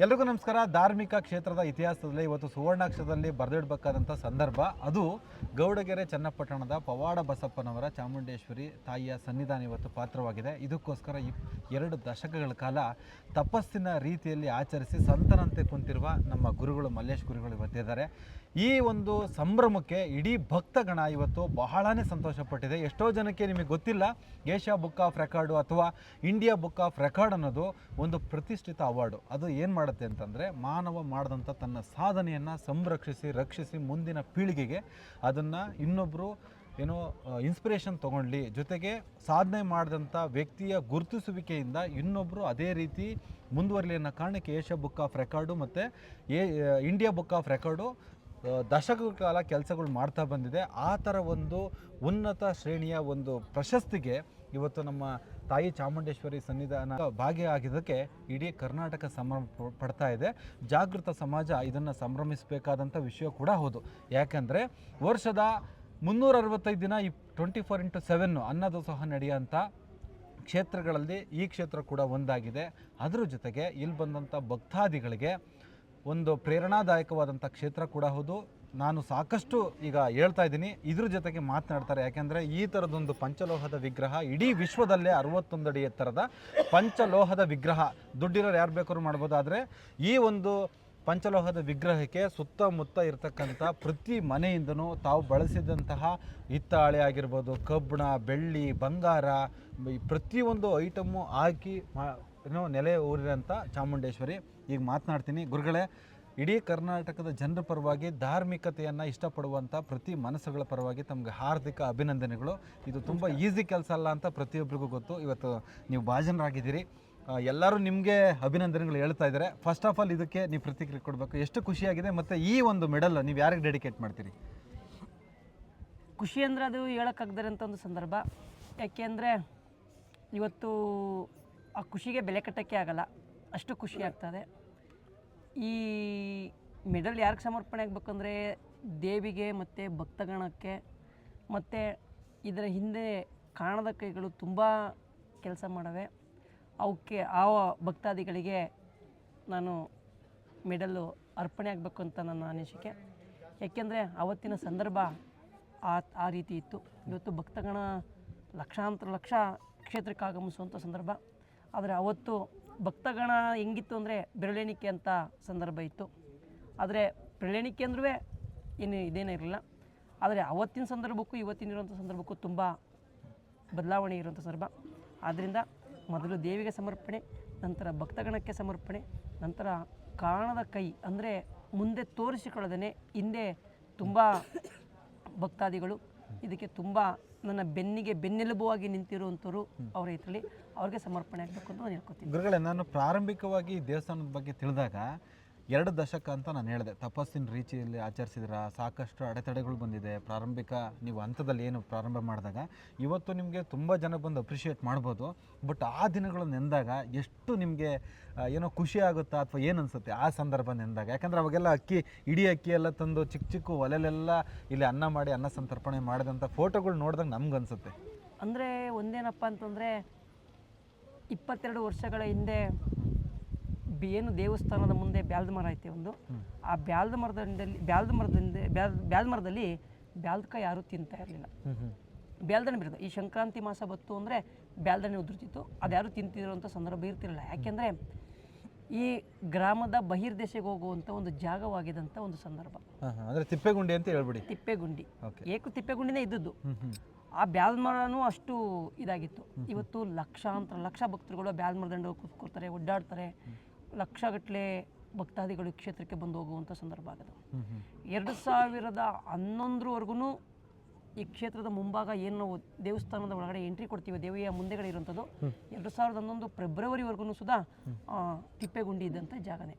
ಎಲ್ರಿಗೂ ನಮಸ್ಕಾರ. ಧಾರ್ಮಿಕ ಕ್ಷೇತ್ರದ ಇತಿಹಾಸದಲ್ಲಿ ಇವತ್ತು ಸುವರ್ಣಾಕ್ಷರದಲ್ಲಿ ಬರೆದಿಡಬೇಕಾದಂಥ ಸಂದರ್ಭ. ಅದು ಗೌಡಗೆರೆ ಚನ್ನಪಟ್ಟಣದ ಪವಾಡ ಬಸಪ್ಪನವರ ಚಾಮುಂಡೇಶ್ವರಿ ತಾಯಿಯ ಸನ್ನಿಧಾನ ಇವತ್ತು ಪಾತ್ರವಾಗಿದೆ. ಇದಕ್ಕೋಸ್ಕರ ಎರಡು ದಶಕಗಳ ಕಾಲ ತಪಸ್ಸಿನ ರೀತಿಯಲ್ಲಿ ಆಚರಿಸಿ ಸಂತನಂತೆ ಕುಂತಿರುವ ನಮ್ಮ ಗುರುಗಳು ಮಲ್ಲೇಶ್ ಗುರುಗಳು ಇವತ್ತಿದ್ದಾರೆ. ಈ ಒಂದು ಸಂಭ್ರಮಕ್ಕೆ ಇಡೀ ಭಕ್ತಗಣ ಇವತ್ತು ಬಹಳನೇ ಸಂತೋಷಪಟ್ಟಿದೆ. ಎಷ್ಟೋ ಜನಕ್ಕೆ ನಿಮಗೆ ಗೊತ್ತಿಲ್ಲ, ಏಷ್ಯಾ ಬುಕ್ ಆಫ್ ರೆಕಾರ್ಡು ಅಥವಾ ಇಂಡಿಯಾ ಬುಕ್ ಆಫ್ ರೆಕಾರ್ಡ್ ಅನ್ನೋದು ಒಂದು ಪ್ರತಿಷ್ಠಿತ ಅವಾರ್ಡು. ಅದು ಏನು ಮಾಡುತ್ತೆ ಅಂತಂದರೆ, ಮಾನವ ಮಾಡಿದಂಥ ತನ್ನ ಸಾಧನೆಯನ್ನು ಸಂರಕ್ಷಿಸಿ, ರಕ್ಷಿಸಿ ಮುಂದಿನ ಪೀಳಿಗೆಗೆ ಅದನ್ನು ಇನ್ನೊಬ್ಬರು ಏನೋ ಇನ್ಸ್ಪಿರೇಷನ್ ತೊಗೊಳ್ಳಿ ಜೊತೆಗೆ ಸಾಧನೆ ಮಾಡಿದಂಥ ವ್ಯಕ್ತಿಯ ಗುರುತಿಸುವಿಕೆಯಿಂದ ಇನ್ನೊಬ್ಬರು ಅದೇ ರೀತಿ ಮುಂದುವರಲಿ ಅನ್ನೋ ಕಾರಣಕ್ಕೆ ಏಷ್ಯಾ ಬುಕ್ ಆಫ್ ರೆಕಾರ್ಡು ಮತ್ತು, ಏ ಇಂಡಿಯಾ ಬುಕ್ ಆಫ್ ರೆಕಾರ್ಡು ದಶಕಗಳ ಕಾಲ ಕೆಲಸಗಳು ಮಾಡ್ತಾ ಬಂದಿದೆ. ಆ ಥರ ಒಂದು ಉನ್ನತ ಶ್ರೇಣಿಯ ಒಂದು ಪ್ರಶಸ್ತಿಗೆ ಇವತ್ತು ನಮ್ಮ ತಾಯಿ ಚಾಮುಂಡೇಶ್ವರಿ ಸನ್ನಿಧಾನ ಭಾಗಿಯಾಗಿದ್ದಕ್ಕೆ ಇಡೀ ಕರ್ನಾಟಕ ಸಂಭ್ರಮ ಪಡ್ತಾ ಇದೆ. ಜಾಗೃತ ಸಮಾಜ ಇದನ್ನು ಸಂಭ್ರಮಿಸಬೇಕಾದಂಥ ವಿಷಯ ಕೂಡ ಹೌದು. ಯಾಕಂದರೆ ವರ್ಷದ ಮುನ್ನೂರ ಅರವತ್ತೈದು ದಿನ ಈ ಟ್ವೆಂಟಿ ಫೋರ್ ಇಂಟು ಸೆವೆನ್ನು ಅನ್ನದಾಸೋಹ ನಡೆಯುವಂಥ ಕ್ಷೇತ್ರಗಳಲ್ಲಿ ಈ ಕ್ಷೇತ್ರ ಕೂಡ ಒಂದಾಗಿದೆ. ಅದರ ಜೊತೆಗೆ ಇಲ್ಲಿ ಬಂದಂಥ ಭಕ್ತಾದಿಗಳಿಗೆ ಒಂದು ಪ್ರೇರಣಾದಾಯಕವಾದಂಥ ಕ್ಷೇತ್ರ ಕೂಡ ಹೌದು. ನಾನು ಸಾಕಷ್ಟು ಈಗ ಹೇಳ್ತಾ ಇದ್ದೀನಿ, ಇದ್ರ ಜೊತೆಗೆ ಮಾತನಾಡ್ತಾರೆ. ಯಾಕೆಂದರೆ ಈ ಥರದೊಂದು ಪಂಚಲೋಹದ ವಿಗ್ರಹ ಇಡೀ ವಿಶ್ವದಲ್ಲೇ ಅರವತ್ತೊಂದು ಅಡಿ ಎತ್ತರದ ಪಂಚಲೋಹದ ವಿಗ್ರಹ. ದುಡ್ಡಿರೋರು ಯಾರು ಬೇಕಾದ್ರೂ ಮಾಡ್ಬೋದಾದರೆ ಈ ಒಂದು ಪಂಚಲೋಹದ ವಿಗ್ರಹಕ್ಕೆ ಸುತ್ತಮುತ್ತ ಇರತಕ್ಕಂಥ ಪ್ರತಿ ಮನೆಯಿಂದನೂ ತಾವು ಬಳಸಿದಂತಹ ಹಿತ್ತಾಳೆ ಆಗಿರ್ಬೋದು, ಕಬ್ಬಣ, ಬೆಳ್ಳಿ, ಬಂಗಾರ ಪ್ರತಿಯೊಂದು ಐಟಮ್ಮು ಹಾಕಿ ಏನೋ ನೆಲೆ ಊರಿರೋಂಥ ಚಾಮುಂಡೇಶ್ವರಿ. ಈಗ ಮಾತನಾಡ್ತೀನಿ. ಗುರುಗಳೇ ಇಡೀ ಕರ್ನಾಟಕದ ಜನರ ಪರವಾಗಿ ಧಾರ್ಮಿಕತೆಯನ್ನು ಇಷ್ಟಪಡುವಂಥ ಪ್ರತಿ ಮನಸ್ಸುಗಳ ಪರವಾಗಿ ತಮಗೆ ಹಾರ್ದಿಕ ಅಭಿನಂದನೆಗಳು. ಇದು ತುಂಬ ಈಸಿ ಕೆಲಸ ಅಲ್ಲ ಅಂತ ಪ್ರತಿಯೊಬ್ಬರಿಗೂ ಗೊತ್ತು. ಇವತ್ತು ನೀವು ಭಾಜನರಾಗಿದ್ದೀರಿ. ಎಲ್ಲರೂ ನಿಮಗೆ ಅಭಿನಂದನೆಗಳು ಹೇಳ್ತಾ ಇದ್ದಾರೆ. ಫಸ್ಟ್ ಆಫ್ ಆಲ್ ಇದಕ್ಕೆ ನೀವು ಪ್ರತಿಕ್ರಿಯೆ ಕೊಡಬೇಕು. ಎಷ್ಟು ಖುಷಿಯಾಗಿದೆ ಮತ್ತು ಈ ಒಂದು ಮೆಡಲ್ ನೀವು ಯಾರಿಗೆ ಡೆಡಿಕೇಟ್ ಮಾಡ್ತೀರಿ? ಖುಷಿ ಅಂದರೆ ಅದು ಹೇಳೋಕ್ಕಾಗ್ದಾರಂಥ ಅಂತ ಒಂದು ಸಂದರ್ಭ. ಯಾಕೆಂದರೆ ಇವತ್ತು ಆ ಖುಷಿಗೆ ಬೆಲೆ ಕಟ್ಟೋಕ್ಕೆ ಆಗಲ್ಲ. ಅಷ್ಟು ಖುಷಿ ಆಗ್ತದೆ. ಈ ಮೆಡಲ್ ಯಾರಿಗೆ ಸಮರ್ಪಣೆ ಆಗಬೇಕಂದ್ರೆ ದೇವಿಗೆ ಮತ್ತು ಭಕ್ತಗಣಕ್ಕೆ ಮತ್ತು ಇದರ ಹಿಂದೆ ಕಾಣದ ಕೈಗಳು ತುಂಬ ಕೆಲಸ ಮಾಡವೆ. ಅವಕ್ಕೆ ಆ ಭಕ್ತಾದಿಗಳಿಗೆ ನಾನು ಮೆಡಲ್ಲು ಅರ್ಪಣೆ ಆಗಬೇಕು ಅಂತ ನನ್ನ ಅನಿಸಿಕೆ. ಏಕೆಂದರೆ ಆವತ್ತಿನ ಸಂದರ್ಭ ಆ ಆ ರೀತಿ ಇತ್ತು. ಇವತ್ತು ಭಕ್ತಗಣ ಲಕ್ಷಾಂತರ ಲಕ್ಷ ಕ್ಷೇತ್ರಕ್ಕೆ ಆಗಮಿಸುವಂಥ ಸಂದರ್ಭ. ಆದರೆ ಅವತ್ತು ಭಕ್ತಗಣ ಹೆಂಗಿತ್ತು ಅಂದರೆ ಬೆರಳೆಣಿಕೆ ಅಂತ ಸಂದರ್ಭ ಇತ್ತು. ಆದರೆ ಬೆರಳೆಣಿಕೆ ಅಂದ್ರೂ ಏನು ಇದೇನೇ ಇರಲಿಲ್ಲ. ಆದರೆ ಅವತ್ತಿನ ಸಂದರ್ಭಕ್ಕೂ ಇವತ್ತಿನ ಇರುವಂಥ ಸಂದರ್ಭಕ್ಕೂ ತುಂಬ ಬದಲಾವಣೆ ಇರುವಂಥ ಸಂದರ್ಭ. ಆದ್ದರಿಂದ ಮೊದಲು ದೇವಿಗೆ ಸಮರ್ಪಣೆ, ನಂತರ ಭಕ್ತಗಣಕ್ಕೆ ಸಮರ್ಪಣೆ, ನಂತರ ಕಾಣದ ಕೈ ಅಂದರೆ ಮುಂದೆ ತೋರಿಸಿಕೊಳ್ಳದೇ ಹಿಂದೆ ತುಂಬ ಭಕ್ತಾದಿಗಳು ಇದಕ್ಕೆ ತುಂಬ ನನ್ನ ಬೆನ್ನಿಗೆ ಬೆನ್ನೆಲುಬುವಾಗಿ ನಿಂತಿರುವಂಥವ್ರು ಅವರ ಇದರಲ್ಲಿ ಅವ್ರಿಗೆ ಸಮರ್ಪಣೆ ಆಗಬೇಕು ಅಂತ ನಾನು ಹೇಳ್ಕೊತೀನಿ. ಗುರುಗಳೇ, ನಾನು ಪ್ರಾರಂಭಿಕವಾಗಿ ದೇವಸ್ಥಾನದ ಬಗ್ಗೆ ತಿಳಿದಾಗ ಎರಡು ದಶಕ ಅಂತ ನಾನು ಹೇಳಿದೆ. ತಪಸ್ಸಿನ ರೀತಿಯಲ್ಲಿ ಆಚರಿಸಿದ್ರ, ಸಾಕಷ್ಟು ಅಡೆತಡೆಗಳು ಬಂದಿದೆ. ಪ್ರಾರಂಭಿಕ, ನೀವು ಹಂತದಲ್ಲಿ ಏನು ಪ್ರಾರಂಭ ಮಾಡಿದಾಗ ಇವತ್ತು ನಿಮಗೆ ತುಂಬ ಜನ ಬಂದು ಅಪ್ರಿಷಿಯೇಟ್ ಮಾಡ್ಬೋದು. ಬಟ್ ಆ ದಿನಗಳು ನೆಂದಾಗ ಎಷ್ಟು ನಿಮಗೆ ಏನೋ ಖುಷಿ ಆಗುತ್ತಾ ಅಥವಾ ಏನು ಅನಿಸುತ್ತೆ ಆ ಸಂದರ್ಭ ನೆಂದಾಗ? ಯಾಕಂದ್ರೆ ಅವಾಗೆಲ್ಲ ಅಕ್ಕಿ, ಇಡೀ ಅಕ್ಕಿ ಎಲ್ಲ ತಂದು ಚಿಕ್ಕ ಚಿಕ್ಕ ಒಲೆಲೆಲ್ಲ ಇಲ್ಲಿ ಅನ್ನ ಮಾಡಿ, ಅನ್ನ ಸಂತರ್ಪಣೆ ಮಾಡಿದಂಥ ಫೋಟೋಗಳು ನೋಡಿದಾಗ ನಮ್ಗೆ ಅನಿಸುತ್ತೆ. ಅಂದರೆ ಒಂದೇನಪ್ಪ ಅಂತಂದರೆ ಇಪ್ಪತ್ತೆರಡು ವರ್ಷಗಳ ಹಿಂದೆ ಬಿ- ಏನು ದೇವಸ್ಥಾನದ ಮುಂದೆ ಬ್ಯಾಲ್ದ ಮರ ಐತೆ ಒಂದು. ಆ ಬ್ಯಾಲ್ದ ಮರದಲ್ಲಿ ಬ್ಯಾಲ್ದ ಮರದಿಂದ ಬ್ಯಾಲ್ ಬ್ಯಾಲ್ದ ಮರದಲ್ಲಿ ಬ್ಯಾಲ್ದಕ ಯಾರೂ ತಿಂತಾ ಇರಲಿಲ್ಲ. ಬ್ಯಾಲ್ದಣ್ಣೆ ಬಿಡೋದು. ಈ ಸಂಕ್ರಾಂತಿ ಮಾಸ ಬತ್ತು ಅಂದರೆ ಬ್ಯಾಲ್ದಣ್ಣೆ ಉದುರ್ತಿತ್ತು. ಅದ್ಯಾರು ತಿಂತಿರೋಂಥ ಸಂದರ್ಭ ಇರ್ತಿರಲಿಲ್ಲ. ಯಾಕೆಂದರೆ ಈ ಗ್ರಾಮದ ಬಹಿರ್ದೇಶಕ್ಕೆ ಹೋಗುವಂಥ ಒಂದು ಜಾಗವಾಗಿದಂಥ ಒಂದು ಸಂದರ್ಭ. ಅಂದರೆ ತಿಪ್ಪೆಗುಂಡಿ ಅಂತ ಹೇಳ್ಬಿಡಿ. ತಿಪ್ಪೆಗುಂಡಿ. ಏಕು ತಿಪ್ಪೆಗುಂಡಿನೇ ಇದ್ದದ್ದು. ಆ ಬ್ಯಾಲ್ ಮರನೂ ಅಷ್ಟು ಇದಾಗಿತ್ತು. ಇವತ್ತು ಲಕ್ಷಾಂತರ ಲಕ್ಷ ಭಕ್ತರುಗಳು ಬ್ಯಾಲ್ ಮರದಂಡ ಕೂತ್ಕೊಳ್ತಾರೆ ಒಡ್ಡಾಡ್ತಾರೆ ಲಕ್ಷಗಟ್ಟಲೆ ಭಕ್ತಾದಿಗಳು ಕ್ಷೇತ್ರಕ್ಕೆ ಬಂದು ಹೋಗುವಂಥ ಸಂದರ್ಭ ಆಗಿದೆ. ಎರಡು ಸಾವಿರದ ಹನ್ನೊಂದರವರೆಗೂ ಈ ಕ್ಷೇತ್ರದ ಮುಂಭಾಗ ಏನು ನಾವು ದೇವಸ್ಥಾನದ ಒಳಗಡೆ ಎಂಟ್ರಿ ಕೊಡ್ತೀವಿ ದೇವಿಯ ಮುಂದೆಗಡೆ ಇರುವಂಥದ್ದು ಎರಡು ಸಾವಿರದ ಹನ್ನೊಂದು ಫೆಬ್ರವರಿವರೆಗೂ ಸುಧಾ ಆ, ತಿಪ್ಪೆಗುಂಡಿ ಇದ್ದಂಥ ಜಾಗನೇ.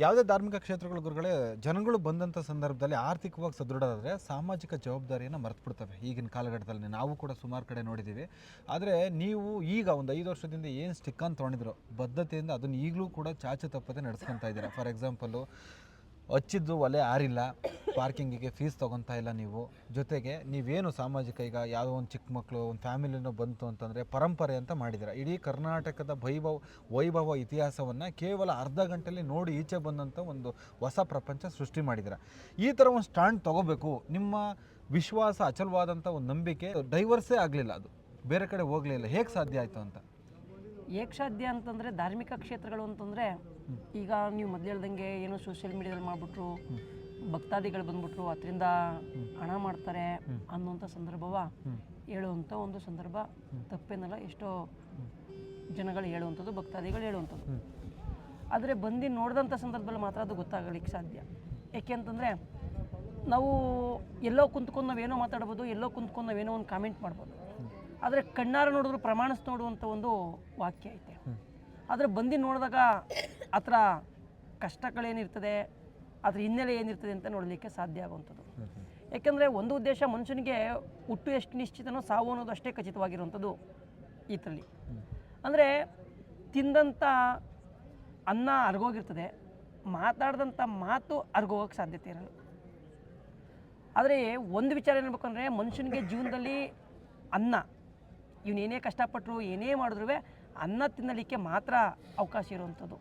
ಯಾವುದೇ ಧಾರ್ಮಿಕ ಕ್ಷೇತ್ರಗಳ ಗುರುಗಳೇ ಜನಗಳು ಬಂದಂಥ ಸಂದರ್ಭದಲ್ಲಿ ಆರ್ಥಿಕವಾಗಿ ಸದೃಢರಾದರೆ ಸಾಮಾಜಿಕ ಜವಾಬ್ದಾರಿಯನ್ನು ಮರೆತುಬಿಡ್ತವೆ. ಈಗಿನ ಕಾಲಘಟ್ಟದಲ್ಲಿ ನಾವು ಕೂಡ ಸುಮಾರು ಕಡೆ ನೋಡಿದ್ದೀವಿ ಆದರೆ ನೀವು ಈಗ ಒಂದು ಐದು ವರ್ಷದಿಂದ ಏನು ಸ್ಟಿಕ್ ಅಂತ ತೊಗೊಂಡಿದ್ರು ಬದ್ಧತೆಯಿಂದ ಅದನ್ನು ಈಗಲೂ ಕೂಡ ಚಾಚು ತಪ್ಪದೆ ನಡೆಸ್ಕೊತಾ ಇದ್ದೀರಾ? ಫಾರ್ ಎಕ್ಸಾಂಪಲು ಹಚ್ಚಿದ್ದು ಒಲೆ ಆರಿಲ್ಲ ಪಾರ್ಕಿಂಗಿಗೆ ಫೀಸ್ ತೊಗೊತಾ ಇಲ್ಲ ನೀವು. ಜೊತೆಗೆ ನೀವೇನು ಸಾಮಾಜಿಕ ಈಗ ಯಾವುದೋ ಒಂದು ಚಿಕ್ಕ ಮಕ್ಕಳು ಒಂದು ಫ್ಯಾಮಿಲಿನೋ ಬಂತು ಅಂತಂದರೆ ಪರಂಪರೆ ಅಂತ ಮಾಡಿದ್ದೀರ ಇಡೀ ಕರ್ನಾಟಕದ ವೈಭವ ವೈಭವ ಇತಿಹಾಸವನ್ನು ಕೇವಲ ಅರ್ಧ ಗಂಟೆಯಲ್ಲಿ ನೋಡಿ ಈಚೆ ಬಂದಂಥ ಒಂದು ಹೊಸ ಪ್ರಪಂಚ ಸೃಷ್ಟಿ ಮಾಡಿದ್ದೀರ ಈ ಥರ ಒಂದು ಸ್ಟ್ಯಾಂಡ್ ತೊಗೋಬೇಕು. ನಿಮ್ಮ ವಿಶ್ವಾಸ ಅಚಲವಾದಂಥ ಒಂದು ನಂಬಿಕೆ ಡೈವರ್ಸೇ ಆಗಲಿಲ್ಲ ಅದು. ಬೇರೆ ಕಡೆ ಹೋಗಲಿಲ್ಲ ಹೇಗೆ ಸಾಧ್ಯ ಆಯಿತು ಅಂತ? ಏಕ್ ಸಾಧ್ಯ ಅಂತಂದರೆ ಧಾರ್ಮಿಕ ಕ್ಷೇತ್ರಗಳು ಅಂತಂದರೆ ಈಗ ನೀವು ಮೊದಲು ಹೇಳ್ದಂಗೆ ಏನೋ ಸೋಷಿಯಲ್ ಮೀಡಿಯಾದಲ್ಲಿ ಮಾಡಿಬಿಟ್ರು. ಭಕ್ತಾದಿಗಳು ಬಂದ್ಬಿಟ್ರು ಅದರಿಂದ ಹಣ ಮಾಡ್ತಾರೆ ಅನ್ನುವಂಥ ಸಂದರ್ಭವ ಹೇಳುವಂಥ ಒಂದು ಸಂದರ್ಭ ತಪ್ಪೇನಲ್ಲ ಎಷ್ಟೋ ಜನಗಳು ಹೇಳುವಂಥದ್ದು ಭಕ್ತಾದಿಗಳು ಹೇಳುವಂಥದ್ದು. ಆದರೆ ಬಂದು ನೋಡಿದಂಥ ಸಂದರ್ಭದಲ್ಲಿ ಮಾತ್ರ ಅದು ಗೊತ್ತಾಗಲಿಕ್ಕೆ ಸಾಧ್ಯ. ಯಾಕೆ ಅಂತಂದರೆ ನಾವು ಎಲ್ಲೋ ಕುಂತ್ಕೊಂಡು ನಾವೇನೋ ಮಾತಾಡ್ಬೋದು ಎಲ್ಲೋ ಕುಂತ್ಕೊಂಡು ನಾವೇನೋ ಒಂದು ಕಾಮೆಂಟ್ ಮಾಡ್ಬೋದು. ಆದರೆ ಕಣ್ಣಾರ ನೋಡಿದ್ರು ಪ್ರಮಾಣಿಸ್ ನೋಡುವಂಥ ಒಂದು ವಾಕ್ಯ ಐತೆ. ಆದರೆ ಬಂದು ನೋಡಿದಾಗ ಆ ಥರ ಕಷ್ಟಗಳೇನಿರ್ತದೆ ಅದ್ರ ಹಿನ್ನೆಲೆ ಏನಿರ್ತದೆ ಅಂತ ನೋಡಲಿಕ್ಕೆ ಸಾಧ್ಯ ಆಗುವಂಥದ್ದು. ಯಾಕೆಂದರೆ ಒಂದು ಉದ್ದೇಶ ಮನುಷ್ಯನಿಗೆ ಹುಟ್ಟು ಎಷ್ಟು ನಿಶ್ಚಿತನೋ ಸಾವು ಅನ್ನೋದು ಅಷ್ಟೇ ಖಚಿತವಾಗಿರುವಂಥದ್ದು ಇದರಲ್ಲಿ ಅಂದರೆ ತಿಂದಂಥ ಅನ್ನ ಅರ್ಗೋಗಿರ್ತದೆ, ಮಾತಾಡಿದಂಥ ಮಾತು ಅರ್ಗೋಗಕ್ಕೆ ಸಾಧ್ಯತೆ ಇರಲ್ಲ. ಆದರೆ ಒಂದು ವಿಚಾರ ಏನ್ಬೇಕು ಮನುಷ್ಯನಿಗೆ ಜೀವನದಲ್ಲಿ ಅನ್ನ ಇವನೇನೇ ಕಷ್ಟಪಟ್ಟರು ಏನೇ ಮಾಡಿದ್ರು ಅನ್ನ ತಿನ್ನಲಿಕ್ಕೆ ಮಾತ್ರ ಅವಕಾಶ ಇರುವಂಥದ್ದು.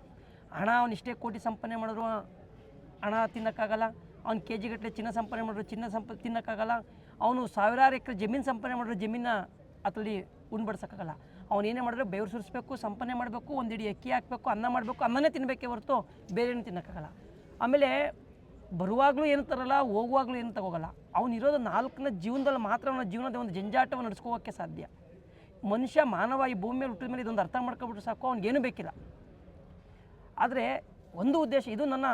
ಹಣ ಅವನಿಷ್ಟೇ ಕೋಟಿ ಸಂಪಾದನೆ ಮಾಡಿದ್ರು ಹಣ ತಿನ್ನೋಕ್ಕಾಗಲ್ಲ, ಅವ್ನು ಕೆ ಜಿಗಟ್ಟಲೆ ಚಿನ್ನ ಸಂಪಾದನೆ ಮಾಡಿದ್ರು ಚಿನ್ನ ಸಂಪ, ತಿನ್ನೋಕ್ಕಾಗಲ್ಲ, ಅವನು ಸಾವಿರಾರು ಎಕರೆ ಜಮೀನು ಸಂಪಾದನೆ ಮಾಡಿದ್ರು ಜಮೀನ ಅದರಲ್ಲಿ ಉಣ್ಬಡ್ಸೋಕ್ಕಾಗಲ್ಲ. ಅವ್ನು ಏನೇ ಮಾಡಿದ್ರೆ ಬೆವರು ಸುರಿಸ್ಬೇಕು, ಸಂಪಾದನೆ ಮಾಡಬೇಕು ಒಂದಿಡಿ ಅಕ್ಕಿ ಹಾಕಬೇಕು, ಅನ್ನ ಮಾಡಬೇಕು, ಅನ್ನನೇ ತಿನ್ನಬೇಕೇ ಹೊರತು ಬೇರೆ ಏನು ತಿನ್ನೋಕ್ಕಾಗಲ್ಲ. ಆಮೇಲೆ ಬರುವಾಗಲೂ ಏನು ತರಲ್ಲ, ಹೋಗುವಾಗಲೂ ಏನು ತಗೋಗಲ್ಲ. ಅವನಿರೋದು ನಾಲ್ಕನೇ ಜೀವನದಲ್ಲಿ ಮಾತ್ರ ಅವನ ಜೀವನದ ಒಂದು ಜಂಜಾಟವನ್ನು ನಡೆಸ್ಕೋಕ್ಕೆ ಸಾಧ್ಯ. ಮನುಷ್ಯ ಮಾನವ ಈ ಭೂಮಿ ಮೇಲೆ, ಹುಟ್ಟಿದ ಮೇಲೆ ಇದೊಂದು ಅರ್ಥ ಮಾಡ್ಕೊಬಿಟ್ರೆ ಸಾಕು, ಅವ್ನಿಗೇನು ಬೇಕಿಲ್ಲ. ಆದರೆ ಒಂದು ಉದ್ದೇಶ, ಇದು ನನ್ನ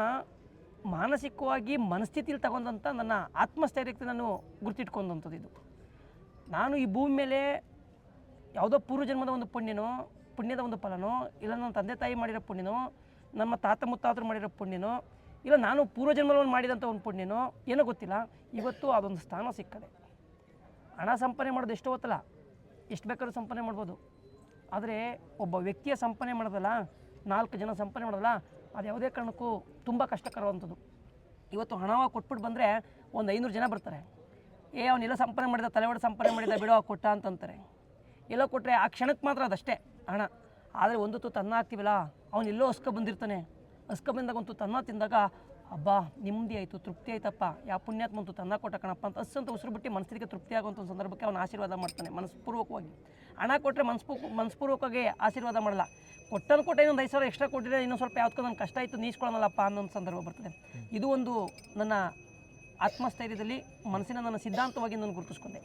ಮಾನಸಿಕವಾಗಿ ಮನಸ್ಥಿತಿಯಲ್ಲಿ ತಗೊಂಡಂಥ ನನ್ನ ಆತ್ಮಸ್ಥೈರ್ಯಕ್ಕೆ ನಾನು ಗುರ್ತಿಟ್ಕೊಂಡಂಥದ್ದು ಇದು. ನಾನು ಈ ಭೂಮಿ ಮೇಲೆ ಯಾವುದೋ ಪೂರ್ವಜನ್ಮದ ಒಂದು ಪುಣ್ಯನೋ, ಪುಣ್ಯದ ಒಂದು ಫಲನೋ, ಇಲ್ಲ ನನ್ನ ತಂದೆ ತಾಯಿ ಮಾಡಿರೋ ಪುಣ್ಯನೋ, ನಮ್ಮ ತಾತ ಮುತ್ತಾತರು ಮಾಡಿರೋ ಪುಣ್ಯನೋ, ಇಲ್ಲ ನಾನು ಪೂರ್ವಜನ್ಮದಲ್ಲಿ ಮಾಡಿದಂಥ ಒಂದು ಪುಣ್ಯನೋ, ಏನೋ ಗೊತ್ತಿಲ್ಲ. ಇವತ್ತು ಅದೊಂದು ಸ್ಥಾನ ಸಿಕ್ಕದೆ. ಹಣ ಸಂಪಾದನೆ ಮಾಡೋದು ಎಷ್ಟು ಗೊತ್ತಲ್ಲ ಎಷ್ಟು ಬೇಕಾದ್ರೂ ಸಂಪಾದನೆ ಮಾಡ್ಬೋದು. ಆದರೆ ಒಬ್ಬ ವ್ಯಕ್ತಿಯ ಸಂಪಾದನೆ ಮಾಡೋದಲ್ಲ, ನಾಲ್ಕು ಜನ ಸಂಪಾದನೆ ಮಾಡೋದಲ್ಲ ಅದು ಯಾವುದೇ ಕಾರಣಕ್ಕೂ ತುಂಬ ಕಷ್ಟಕರವಂಥದ್ದು. ಇವತ್ತು ಹಣವ ಕೊಟ್ಬಿಟ್ಟು ಬಂದರೆ ಒಂದು ಐನೂರು ಜನ ಬರ್ತಾರೆ. ಏ ಅವನೆಲ್ಲ ಸಂಪಾದನೆ ಮಾಡಿದ, ತಲೆವಡೆ ಸಂಪಾದನೆ ಮಾಡಿದ, ಬಿಡೋ ಕೊಟ್ಟ ಅಂತಂತಾರೆ. ಎಲ್ಲೋ ಕೊಟ್ಟರೆ ಆ ಕ್ಷಣಕ್ಕೆ ಮಾತ್ರ ಅದಷ್ಟೇ ಹಣ. ಆದರೆ ಒಂದು ತುತ್ತು ತನ್ನ ಹಾಕ್ತೀವಲ್ಲ, ಅವನು ಎಲ್ಲೋ ಹಸ್ಕ ಬಂದಿರ್ತಾನೆ. ಅಸ್ಕ ಬಂದಾಗ ಒಂದು ತುತ್ತು ಅನ್ನ ತಿಂದಾಗ ಹಬ್ಬ ನಿಮ್ಮದಿ ಆಯಿತು, ತೃಪ್ತಿ ಆಯ್ತಪ್ಪ. ಯಾವ ಪುಣ್ಯಾತ್ಮ ತನ್ನ ಕೊಟ್ಟ ಕಣಪ್ಪ ಅಂತ ಹಸ್ ಅಂತ ಉಸಿರು ಬಿಟ್ಟು ಮನಸ್ಸಿಗೆ ತೃಪ್ತಿ ಆಗುವಂಥ ಸಂದರ್ಭಕ್ಕೆ ಅವನು ಆಶೀರ್ವಾದ ಮಾಡ್ತಾನೆ ಮನಸ್ಪೂರ್ವಕವಾಗಿ ಹಣ ಕೊಟ್ಟರೆ ಮನಸ್ಪೂ ಮನಸ್ಪೂರ್ವಕವಾಗಿ ಆಶೀರ್ವಾದ ಮಾಡಲ್ಲ. ಕೊಟ್ಟನು ಕೊಟ್ಟೆ ಇನ್ನೊಂದು ಐದು ಸಾವಿರ ಎಕ್ಸ್ಟ್ರಾ ಕೊಟ್ಟಿದ್ರೆ ಇನ್ನೊಂದು ಸ್ವಲ್ಪ ಯಾವ್ದಕ್ಕೂ ನನ್ನ ಕಷ್ಟ ಆಯಿತು ಅನ್ನೋ ಒಂದು ಸಂದರ್ಭ ಬರ್ತದೆ. ಇದು ಒಂದು ನನ್ನ ಆತ್ಮಸ್ಥೈರ್ಯದಲ್ಲಿ ಮನಸ್ಸಿನ ನನ್ನ ಸಿದ್ಧಾಂತವಾಗಿ ನಾನು ಗುರುತಿಸ್ಕೊಂಡೆ.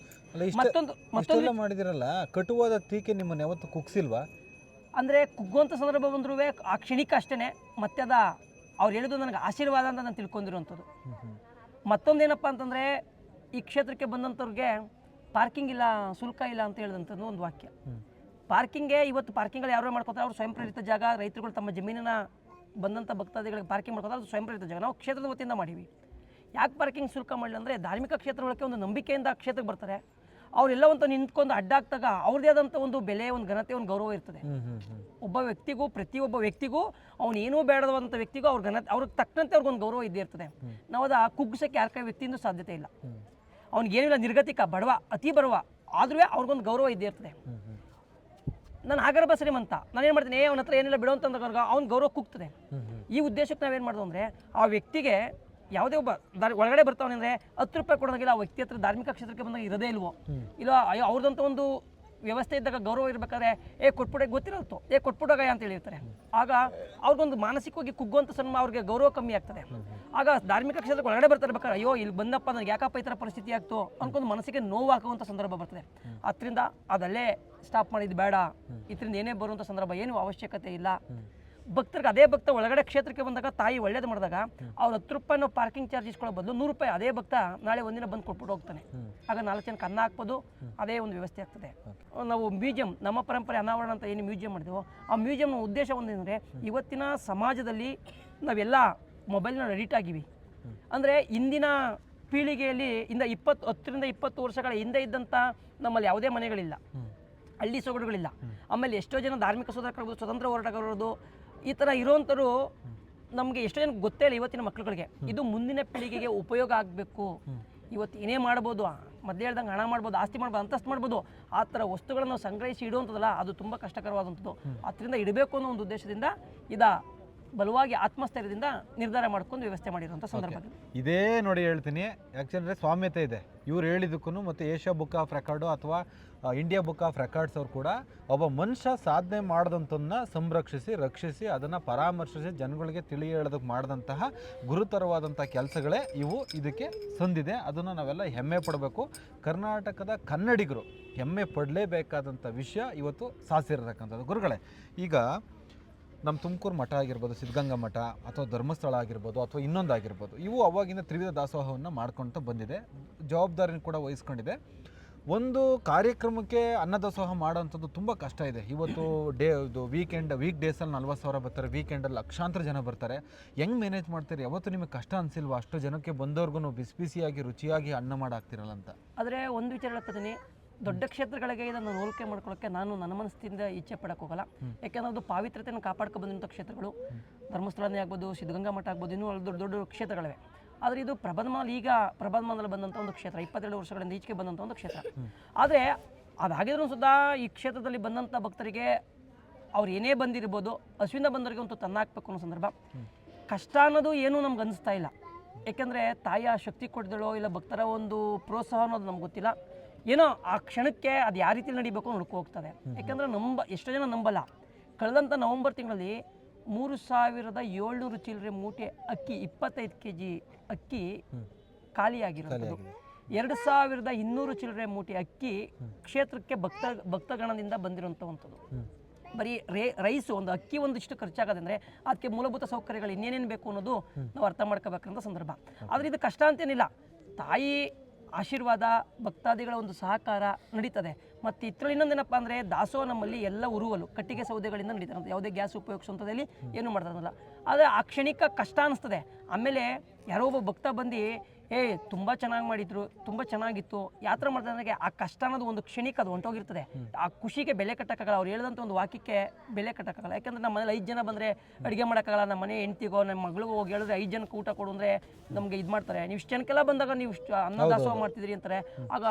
ಮತ್ತೊಂದು ಮತ್ತೊಂದು ಮಾಡಿದಿರಲ್ಲ ಕಟುವಾದ ಟೀಕೆ ನಿಮ್ಮನ್ನು ಯಾವತ್ತು ಕುಗ್ಸಿಲ್ವಾ? ಅಂದರೆ ಕುಗ್ಗುವಂಥ ಸಂದರ್ಭ ಬಂದರೂ ಆ ಕ್ಷಣಿಕ ಅಷ್ಟೇ ಮತ್ತೆ ಅದ ಅವ್ರು ಹೇಳಿದ್ದು ನನಗೆ ಆಶೀರ್ವಾದ ಅಂತ ನಾನು ತಿಳ್ಕೊಂಡಿರುವಂಥದ್ದು. ಮತ್ತೊಂದೇನಪ್ಪ ಅಂತಂದರೆ ಈ ಕ್ಷೇತ್ರಕ್ಕೆ ಬಂದಂಥವ್ರಿಗೆ ಪಾರ್ಕಿಂಗ್ ಇಲ್ಲ ಶುಲ್ಕ ಇಲ್ಲ ಅಂತ ಹೇಳಿದಂಥದ್ದು ಒಂದು ವಾಕ್ಯ. ಪಾರ್ಕಿಂಗೇ ಇವತ್ತು ಪಾರ್ಕಿಂಗ್ ಯಾರು ಮಾಡ್ಕೊತಾರೆ ಅವ್ರು ಸ್ವಯಂ ಪ್ರೇರಿತ ಜಾಗ ರೈತರುಗಳು ತಮ್ಮ ಜಮೀನಿನ ಬಂದಂಥ ಭಕ್ತಾದಿಗಳಿಗೆ ಪಾರ್ಕಿಂಗ್ ಮಾಡ್ಕೊತಾರೆ ಅದು ಸ್ವಯಂ ಪ್ರೇರಿತ ಜಾಗ. ನಾವು ಕ್ಷೇತ್ರದ ವತಿಯಿಂದ ಮಾಡೀವಿ ಯಾಕೆ ಪಾರ್ಕಿಂಗ್ ಶುಲ್ಕ ಮಾಡಲಿ ಅಂದರೆ ಧಾರ್ಮಿಕ ಕ್ಷೇತ್ರಗಳಿಗೆ ಒಂದು ನಂಬಿಕೆಯಿಂದ ಆ ಕ್ಷೇತ್ರಕ್ಕೆ ಬರ್ತಾರೆ. ಅವರೆಲ್ಲ ಒಂದು ನಿಂತ್ಕೊಂಡು ಅಡ್ಡಾಗ್ತಾಗ ಅವ್ರದ್ದೇ ಆದಂಥ ಒಂದು ಬೆಲೆ ಒಂದು ಘನತೆ ಒಂದು ಗೌರವ ಇರ್ತದೆ. ಒಬ್ಬ ವ್ಯಕ್ತಿಗೂ ಪ್ರತಿಯೊಬ್ಬ ವ್ಯಕ್ತಿಗೂ ಅವ್ನು ಏನೂ ಬೇಡದಂಥ ವ್ಯಕ್ತಿಗೂ ಅವ್ರ ಘನತೆ ಅವ್ರಿಗೆ ತಕ್ಕಂತೆ ಅವ್ರಿಗೊಂದು ಗೌರವ ಇದ್ದೇ ಇರ್ತದೆ. ನಾವು ಅದು ಆ ಕುಗ್ಸಕ್ಕೆ ಯಾರ ಕೈ ವ್ಯಕ್ತಿಯಿಂದ ಸಾಧ್ಯತೆ ಇಲ್ಲ. ಅವ್ನಿಗೇನಿಲ್ಲ ನಿರ್ಗತಿಕ ಬಡವ ಅತಿ ಬಡವ ಆದ್ರೂ ಅವ್ರಿಗೊಂದು ಗೌರವ ಇದ್ದೇ ಇರ್ತದೆ. ನಾನು ಅಂತ ನಾನು ಏನು ಮಾಡ್ತೀನಿ ಅವನ ಹತ್ರ ಏನಿಲ್ಲ ಬಿಡೋ ಅಂತಂದ್ರೆ ಅವ್ನ ಗೌರವ ಕುಗ್ತದೆ. ಈ ಉದ್ದೇಶಕ್ಕೆ ನಾವೇನು ಮಾಡೋದು ಅಂದರೆ ಆ ವ್ಯಕ್ತಿಗೆ ಯಾವುದೇ ಒಬ್ಬ ದಾರಿ ಒಳಗಡೆ ಬರ್ತಾವನೆ ಅಂದರೆ ಹತ್ತು ರೂಪಾಯಿ ಕೊಡೋದಾಗಿಲ್ಲ ಆ ವ್ಯಕ್ತಿ ಹತ್ರ ಧಾರ್ಮಿಕ ಕ್ಷೇತ್ರಕ್ಕೆ ಬಂದಾಗ ಇರೋದೇ ಇಲ್ವೋ? ಇಲ್ಲ ಅಯ್ಯೋ ಅವ್ರದಂತ ಒಂದು ವ್ಯವಸ್ಥೆ ಇದ್ದಾಗ ಗೌರವ ಇರಬೇಕಾದ್ರೆ ಏ ಕೊಟ್ಬಿಡೆ. ಗೊತ್ತಿರತ್ತು ಏ ಕೊಟ್ಬಿಡೋಗ ಅಂತ ಹೇಳಿರ್ತಾರೆ. ಆಗ ಅವ್ರಿಗೊಂದು ಮಾನಸಿಕವಾಗಿ ಕುಗ್ಗುವಂಥ ಸನ್ಮ ಅವ್ರಿಗೆ ಗೌರವ ಕಮ್ಮಿ ಆಗ್ತದೆ. ಆಗ ಧಾರ್ಮಿಕ ಕ್ಷೇತ್ರಕ್ಕೆ ಒಳಗಡೆ ಬರ್ತಾರೆ ಅಯ್ಯೋ ಇಲ್ಲಿ ಬಂದಪ್ಪ ನನಗೆ ಯಾಕಪ್ಪ ಈ ಥರ ಪರಿಸ್ಥಿತಿ ಆಗ್ತು? ಅನ್ಕೊಂಡು ಮನಸ್ಸಿಗೆ ನೋವಾಗುವಂಥ ಹಾಕುವಂಥ ಸಂದರ್ಭ ಬರ್ತದೆ. ಅದರಿಂದ ಅದಲ್ಲೇ ಸ್ಟಾಪ್ ಮಾಡಿದ್ದು ಬೇಡ. ಇದರಿಂದ ಏನೇ ಬರುವಂಥ ಸಂದರ್ಭ ಏನು ಅವಶ್ಯಕತೆ ಇಲ್ಲ. ಭಕ್ತರಿಗೆ ಅದೇ ಭಕ್ತ ಒಳಗಡೆ ಕ್ಷೇತ್ರಕ್ಕೆ ಬಂದಾಗ ತಾಯಿ ಒಳ್ಳೇದು ಮಾಡಿದಾಗ ಅವ್ರು ಹತ್ತು ರೂಪಾಯಿ ನಾವು ಪಾರ್ಕಿಂಗ್ ಚಾರ್ಜ್ ಇಸ್ಕೊಳ್ಳೋ ಬದಲು ನೂರು ರೂಪಾಯಿ ಅದೇ ಭಕ್ತ ನಾಳೆ ಒಂದಿನ ಬಂದು ಕೊಟ್ಬಿಟ್ಟು ಹೋಗ್ತಾನೆ. ಆಗ ನಾಲ್ಕು ಜನಕ್ಕೆ ಅನ್ನ ಹಾಕ್ಬೋದು ಅದೇ ಒಂದು ವ್ಯವಸ್ಥೆ ಆಗ್ತದೆ. ನಾವು ಮ್ಯೂಸಿಯಂ ನಮ್ಮ ಪರಂಪರೆ ಅನಾವರಣ ಅಂತ ಏನು ಮ್ಯೂಸಿಯಂ ಮಾಡಿದೆವೋ ಆ ಮ್ಯೂಸಿಯಂನ ಉದ್ದೇಶ ಒಂದೇನೆಂದರೆ ಇವತ್ತಿನ ಸಮಾಜದಲ್ಲಿ ನಾವೆಲ್ಲ ಮೊಬೈಲ್ನ ಅಡಿಟ್ ಆಗಿವಿ. ಅಂದರೆ ಇಂದಿನ ಪೀಳಿಗೆಯಲ್ಲಿ ಇಂದ ಇಪ್ಪತ್ತು ಹತ್ತರಿಂದ ಇಪ್ಪತ್ತು ವರ್ಷಗಳ ಹಿಂದೆ ಇದ್ದಂಥ ನಮ್ಮಲ್ಲಿ ಯಾವುದೇ ಮನೆಗಳಿಲ್ಲ. ಹಳ್ಳಿ ಸೊಗಡುಗಳಿಲ್ಲ. ಆಮೇಲೆ ಎಷ್ಟೋ ಜನ ಧಾರ್ಮಿಕ ಸೋದರಕರು ಸ್ವತಂತ್ರ ಹೋರಾಟಗಾರರದು ಈ ಥರ ಇರೋವಂಥವ್ರು ನಮಗೆ ಎಷ್ಟೋ ಜನಕ್ಕೆ ಗೊತ್ತೇ ಇಲ್ಲ ಇವತ್ತಿನ ಮಕ್ಕಳುಗಳಿಗೆ ಇದು ಮುಂದಿನ ಪೀಳಿಗೆಗೆ ಉಪಯೋಗ ಆಗಬೇಕು. ಇವತ್ತು ಏನೇ ಮಾಡ್ಬೋದು ಮೊದಲೇ ಹೇಳ್ದಂಗೆ ಹಣ ಮಾಡ್ಬೋದು ಆಸ್ತಿ ಮಾಡ್ಬೋದು ಅಂತಸ್ತು ಮಾಡ್ಬೋದು ಆ ಥರ ವಸ್ತುಗಳನ್ನು ಸಂಗ್ರಹಿಸಿ ಇಡುವಂಥದ್ದಲ್ಲ ಅದು ತುಂಬ ಕಷ್ಟಕರವಾದಂಥದ್ದು. ಅದರಿಂದ ಇಡಬೇಕು ಅನ್ನೋ ಒಂದು ಉದ್ದೇಶದಿಂದ ಇದ ಬಲವಾಗಿ ಆತ್ಮಸ್ಥೈರ್ಯದಿಂದ ನಿರ್ಧಾರ ಮಾಡ್ಕೊಂಡು ವ್ಯವಸ್ಥೆ ಮಾಡಿರುವಂಥ ಸಂದರ್ಭ ಇದು. ಇದೇ ನೋಡಿ ಹೇಳ್ತೀನಿ ಯಾಕೆಂದರೆ ಸ್ವಾಮ್ಯತೆ ಇದೆ. ಇವ್ರು ಹೇಳಿದಕ್ಕೂ ಮತ್ತು ಏಷ್ಯಾ ಬುಕ್ ಆಫ್ ರೆಕಾರ್ಡು ಅಥವಾ ಇಂಡಿಯಾ ಬುಕ್ ಆಫ್ ರೆಕಾರ್ಡ್ಸ್ ಅವ್ರು ಕೂಡ ಒಬ್ಬ ಮನುಷ್ಯ ಸಾಧನೆ ಮಾಡಿದಂಥನ್ನ ಸಂರಕ್ಷಿಸಿ, ರಕ್ಷಿಸಿ, ಅದನ್ನು ಪರಾಮರ್ಶಿಸಿ, ಜನಗಳಿಗೆ ತಿಳಿ ಹೇಳೋದಕ್ಕೆ ಮಾಡಿದಂತಹ ಗುರುತರವಾದಂಥ ಕೆಲಸಗಳೇ ಇವು ಇದಕ್ಕೆ ಸಂದಿದೆ. ಅದನ್ನು ನಾವೆಲ್ಲ ಹೆಮ್ಮೆ ಪಡಬೇಕು. ಕರ್ನಾಟಕದ ಕನ್ನಡಿಗರು ಹೆಮ್ಮೆ ಪಡಲೇಬೇಕಾದಂಥ ವಿಷಯ ಇವತ್ತು ಸಾಸಿರತಕ್ಕಂಥದ್ದು. ಗುರುಗಳೇ, ಈಗ ನಮ್ಮ ತುಮಕೂರು ಮಠ ಆಗಿರ್ಬೋದು, ಸಿದ್ಧಗಂಗಾ ಮಠ ಅಥವಾ ಧರ್ಮಸ್ಥಳ ಆಗಿರ್ಬೋದು ಅಥವಾ ಇನ್ನೊಂದು ಆಗಿರ್ಬೋದು ಇವು ಅವಾಗಿನ ತ್ರಿವಿಧ ದಾಸೋಹವನ್ನು ಮಾಡ್ಕೊಳ್ತಾ ಬಂದಿದೆ. ಜವಾಬ್ದಾರಿನ ಕೂಡ ವಹಿಸ್ಕೊಂಡಿದೆ. ಒಂದು ಕಾರ್ಯಕ್ರಮಕ್ಕೆ ಅನ್ನದಾಸೋಹ ಮಾಡೋವಂಥದ್ದು ತುಂಬ ಕಷ್ಟ ಇದೆ. ಇವತ್ತು ಡೇ ಇದು ವೀಕೆಂಡ್ ವೀಕ್ ಡೇಸಲ್ಲಿ ನಲ್ವತ್ತು ಸಾವಿರ ಬರ್ತಾರೆ. ವೀಕೆಂಡಲ್ಲಿ ಲಕ್ಷಾಂತರ ಜನ ಬರ್ತಾರೆ. ಹೆಂಗೆ ಮ್ಯಾನೇಜ್ ಮಾಡ್ತೀರಿ? ಯಾವತ್ತು ನಿಮಗೆ ಕಷ್ಟ ಅನಿಸಿಲ್ವಾ? ಅಷ್ಟು ಜನಕ್ಕೆ ಬಂದವ್ರಿಗೂ ಬಿಸಿ ಬಿಸಿಯಾಗಿ ರುಚಿಯಾಗಿ ಅನ್ನ ಮಾಡಾಕ್ತಿರಲ್ಲ ಅಂತ. ಆದರೆ ಒಂದು ವಿಚಾರ ಹೇಳ್ತೀನಿ ದೊಡ್ಡ ಕ್ಷೇತ್ರಗಳಿಗೆ ಇದನ್ನು ಹೋಲಿಕೆ ಮಾಡ್ಕೊಳ್ಳೋಕೆ ನಾನು ನನ್ನ ಮನಸ್ಸಿಂದ ಇಚ್ಛೆ ಪಡಕ್ಕೆ ಹೋಗಲ್ಲ. ಯಾಕೆಂದ್ರೆ ಅದು ಪಾವಿತ್ರತೆಯನ್ನು ಕಾಪಾಡ್ಕೊ ಬಂದಂಥ ಕ್ಷೇತ್ರಗಳು. ಧರ್ಮಸ್ಥಳನೇ ಆಗ್ಬೋದು ಸಿದ್ಧಗಂಗಾ ಮಠ ಆಗ್ಬೋದು ಇನ್ನೂ ದೊಡ್ಡ ದೊಡ್ಡ ಕ್ಷೇತ್ರಗಳಿವೆ. ಆದರೆ ಇದು ಪ್ರಬಂಧಮಾಲ್ ಈಗ ಪ್ರಬಂಧಮಾನಲ್ಲಿ ಬಂದಂಥ ಒಂದು ಕ್ಷೇತ್ರ, ಇಪ್ಪತ್ತೆರಡು ವರ್ಷಗಳಿಂದ ಈಚೆಗೆ ಬಂದಂಥ ಒಂದು ಕ್ಷೇತ್ರ. ಆದರೆ ಅದಾಗಿದ್ರೂ ಸುದಾ ಈ ಕ್ಷೇತ್ರದಲ್ಲಿ ಬಂದಂಥ ಭಕ್ತರಿಗೆ ಅವ್ರು ಏನೇ ಬಂದಿರ್ಬೋದು, ಹಸುವಿಂದ ಬಂದವರಿಗೆ ಒಂದು ತನ್ನಾಕ್ಬೇಕು ಅನ್ನೋ ಸಂದರ್ಭ. ಕಷ್ಟ ಅನ್ನೋದು ಏನೂ ನಮ್ಗೆ ಅನಿಸ್ತಾ ಇಲ್ಲ. ಯಾಕೆಂದರೆ ತಾಯಿಯ ಶಕ್ತಿ ಕೊಡ್ದಳೋ ಇಲ್ಲ ಭಕ್ತರ ಒಂದು ಪ್ರೋತ್ಸಾಹ ಅನ್ನೋದು ನಮ್ಗೆ ಗೊತ್ತಿಲ್ಲ. ಏನೋ ಆ ಕ್ಷಣಕ್ಕೆ ಅದು ಯಾವ ರೀತಿ ನಡಿಬೇಕು ನೋಡ್ಕೊ ಹೋಗ್ತದೆ. ಯಾಕೆಂದರೆ ನಂಬ ಎಷ್ಟೋ ಜನ ನಂಬಲ್ಲ. ಕಳೆದಂಥ ನವಂಬರ್ ತಿಂಗಳಲ್ಲಿ ಮೂರು ಸಾವಿರದ ಏಳ್ನೂರು ಚಿಲ್ಲರೆ ಮೂಟೆ ಅಕ್ಕಿ ಇಪ್ಪತ್ತೈದು ಕೆ ಜಿ ಅಕ್ಕಿ ಖಾಲಿಯಾಗಿರೋದು ಎರಡು ಸಾವಿರದ ಇನ್ನೂರು ಚಿಲ್ಲರೆ ಮೂಟೆ ಅಕ್ಕಿ ಕ್ಷೇತ್ರಕ್ಕೆ ಭಕ್ತ ಭಕ್ತಗಣದಿಂದ ಬಂದಿರುವಂಥವಂಥದ್ದು ಬರೀ ರೇ ರೈಸು ಒಂದು ಅಕ್ಕಿ ಒಂದಿಷ್ಟು ಖರ್ಚಾಗೋದಂದ್ರೆ ಅದಕ್ಕೆ ಮೂಲಭೂತ ಸೌಕರ್ಯಗಳು ಇನ್ನೇನೇನು ಬೇಕು ಅನ್ನೋದು ನಾವು ಅರ್ಥ ಮಾಡ್ಕೋಬೇಕಂತ ಸಂದರ್ಭ. ಆದರೆ ಇದು ಕಷ್ಟ ಅಂತೇನಿಲ್ಲ. ತಾಯಿ ಆಶೀರ್ವಾದ ಭಕ್ತಾದಿಗಳ ಒಂದು ಸಹಕಾರ ನಡೀತದೆ. ಮತ್ತು ಇನ್ನೊಂದು ಇನ್ನೊಂದೇನಪ್ಪ ಅಂದರೆ ದಾಸೋಹ ನಮ್ಮಲ್ಲಿ ಎಲ್ಲ ಉರುವಲು ಕಟ್ಟಿಗೆ ಸೌದೆಗಳಿಂದ ನಡೀತಾರೆ ಯಾವುದೇ ಗ್ಯಾಸ್ ಉಪಯೋಗಿಸುವಂಥದ್ದಲ್ಲಿ ಏನು ಮಾಡ್ತಾರಲ್ಲ ಆದರೆ ಆ ಕ್ಷಣಿಕ ಕಷ್ಟ ಅನಿಸ್ತದೆ. ಆಮೇಲೆ ಯಾರೋ ಒಬ್ಬ ಭಕ್ತ ಬಂದು ಏ ತುಂಬ ಚೆನ್ನಾಗಿ ಮಾಡಿದ್ರು ತುಂಬ ಚೆನ್ನಾಗಿತ್ತು. ಯಾತ್ರೆ ಮಾಡಿದಾಗ ಆ ಕಷ್ಟ ಅನ್ನೋದು ಒಂದು ಕ್ಷಣಿಕ ಅದು ಹೊಂಟೋಗಿರ್ತದೆ. ಆ ಖುಷಿಗೆ ಬೆಲೆ ಕಟ್ಟಕ್ಕಾಗಲ್ಲ ಅವ್ರು ಹೇಳಿದಂಥ ಒಂದು ವಾಕ್ಯಕ್ಕೆ ಬೆಲೆ ಕಟ್ಟಕ್ಕಾಗಲ್ಲ. ಯಾಕಂದ್ರೆ ನಮ್ಮ ಮನೇಲಿ ಐದು ಜನ ಬಂದರೆ ಅಡುಗೆ ಮಾಡೋಕ್ಕಾಗಲ್ಲ ನಮ್ಮ ಮನೆ ಹೆಂಡ್ತಿಗೋ ನಮ್ಮ ಮಗಳಿಗೋ ಹೋಗಿ ಹೇಳಿದ್ರೆ ಐದು ಜನಕ್ಕೆ ಊಟ ಕೊಡು ಅಂದರೆ ನಮಗೆ ಇದು ಮಾಡ್ತಾರೆ. ನೀವು ಇಷ್ಟು ಜನಕ್ಕೆಲ್ಲ ಬಂದಾಗ ನೀವು ಇಷ್ಟು ಅನ್ನದಾಸೋಹ ಮಾಡ್ತಿದ್ರಿ ಅಂತಾರೆ. ಆಗ